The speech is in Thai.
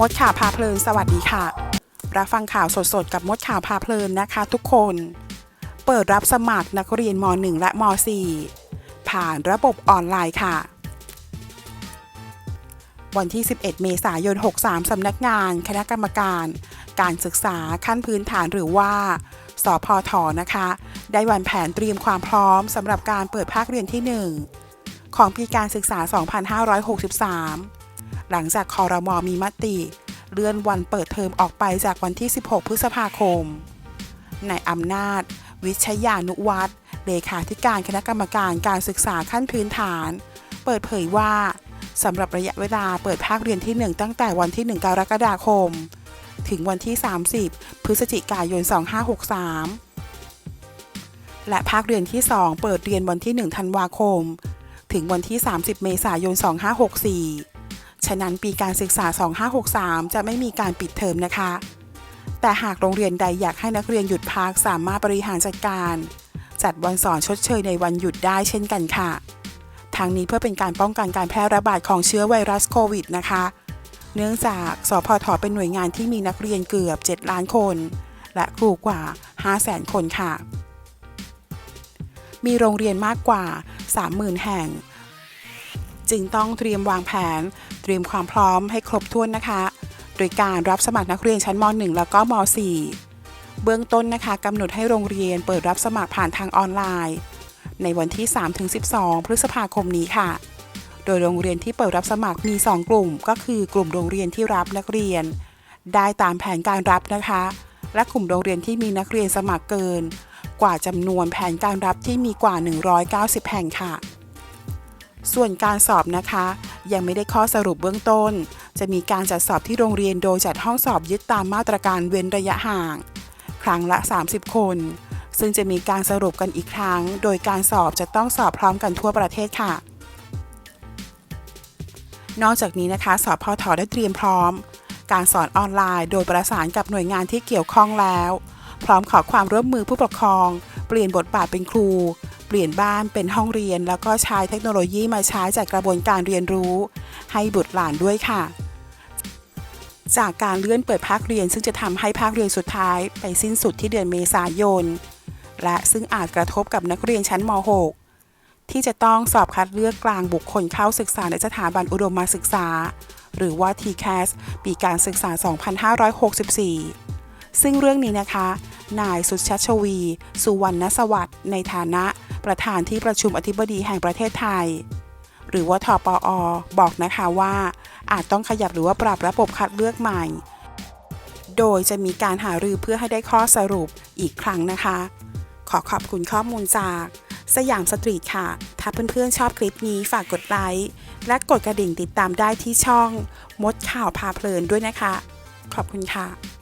มดข่าวพาเพลินสวัสดีค่ะ รับฟังข่าวสดๆ กับมดข่าวพาเพลินนะคะทุกคน เปิดรับสมัครนักเรียนม .1 และม .4 ผ่านระบบออนไลน์ค่ะ วันที่ 11 เมษายน 63 สำนักงาน คณะกรรมการ การศึกษาขั้นพื้นฐานหรือว่า สพทนะคะ ได้วันแผนเตรียมความพร้อมสำหรับการเปิดภาคเรียนที่ 1 ของปีการศึกษา 2563 หลังจากคอรมอมีมติ เลื่อนวันเปิดเทอมออกไปจากวันที่ 16 พฤษภาคมนายอำนาจ วิชยานุวัฒน์เลขาธิการคณะกรรมการการศึกษาขั้นพื้นฐาน เปิดเผยว่าสำหรับระยะเวลาเปิดภาคเรียนที่ 1 ตั้งแต่วันที่ 1 กรกฎาคม ถึงวันที่ 30 พฤศจิกายน 2563 และภาคเรียนที่ 2 เปิดเรียนวันที่ 1 ธันวาคม ถึงวันที่ 30 เมษายน 2564 ฉะนั้นปีการศึกษา 2563 จะไม่มีการปิดเทอมนะคะ แต่หากโรงเรียนใดอยากให้นักเรียนหยุดพักสามารถบริหารจัดการ จัดวันสอนชดเชยในวันหยุดได้เช่นกันค่ะ ทางนี้เพื่อเป็นการป้องกันการแพร่ระบาดของเชื้อไวรัสโควิดนะคะ เนื่องจากสพทเป็นหน่วยงานที่มีนักเรียนเกือบ 7 ล้านคน และครูกว่า 5 0 0แสนคนค่ะ มีโรงเรียนมากกว่า 30,000 แห่งจึงต้องเตรียมวางแผน เตรียมความพร้อมให้ครบถ้วนนะคะ โดยการรับสมัครนักเรียนชั้นม .1 แล้วก็ม .4 เบื้องต้นนะคะกำหนดให้โรงเรียนเปิดรับสมัครผ่านทางออนไลน์ ในวันที่ 3-12 พฤษภาคมนี้ค่ะ โดยโรงเรียนที่เปิดรับสมัครมี 2 กลุ่ม ก็คือกลุ่มโรงเรียนที่รับนักเรียน ได้ตามแผนการรับนะคะ และกลุ่มโรงเรียนที่มีนักเรียนสมัครเกิน กว่าจำนวนแผนการรับที่มีกว่า 190 แห่งค่ะ ส่วนการสอบนะคะ ยังไม่ได้ข้อสรุปเบื้องต้น จะมีการจัดสอบที่โรงเรียนโดยจัดห้องสอบยึดตามมาตรการเว้นระยะห่าง ครั้งละ 30 คน ซึ่งจะมีการสรุปกันอีกครั้ง โดยการสอบจะต้องสอบพร้อมกันทั่วประเทศค่ะ นอกจากนี้นะคะสพทได้เตรียมพร้อม การสอนออนไลน์โดยประสานกับหน่วยงานที่เกี่ยวข้องแล้ว พร้อมขอความร่วมมือผู้ปกครอง เปลี่ยนบทบาทเป็นครู เปลี่ยนบ้านเป็นห้องเรียน แล้วก็ใช้เทคโนโลยีมาใช้จากกระบวนการเรียนรู้ ให้บุตรหลานด้วยค่ะ จากการเลื่อนเปิดภาคเรียน ซึ่งจะทำให้ภาคเรียนสุดท้าย ไปสิ้นสุดที่เดือนเมษายน และซึ่งอาจกระทบกับนักเรียนชั้นม .6 ที่จะต้องสอบคัดเลือกกลางบุคคลเข้าศึกษาในสถาบันอุดมศึกษา หรือว่า TCAS ปีการศึกษา 2564ซึ่งเรื่องนี้นะคะ นายสุชัชวี สุวรรณสวัสดิ์ในฐานะ ประธานที่ประชุมอธิบดีแห่งประเทศไทย หรือว่าทปอ บอกนะคะว่า อาจต้องขยับหรือว่าปรับระบบคัดเลือกใหม่ โดยจะมีการหารือเพื่อให้ได้ข้อสรุปอีกครั้งนะคะ ขอขอบคุณข้อมูลจากสยามสตรีทค่ะ ถ้าเพื่อนๆชอบคลิปนี้ฝากกดไลค์ และกดกระดิ่งติดตามได้ที่ช่อง มดข่าวพาเพลินด้วยนะคะ ขอบคุณค่ะ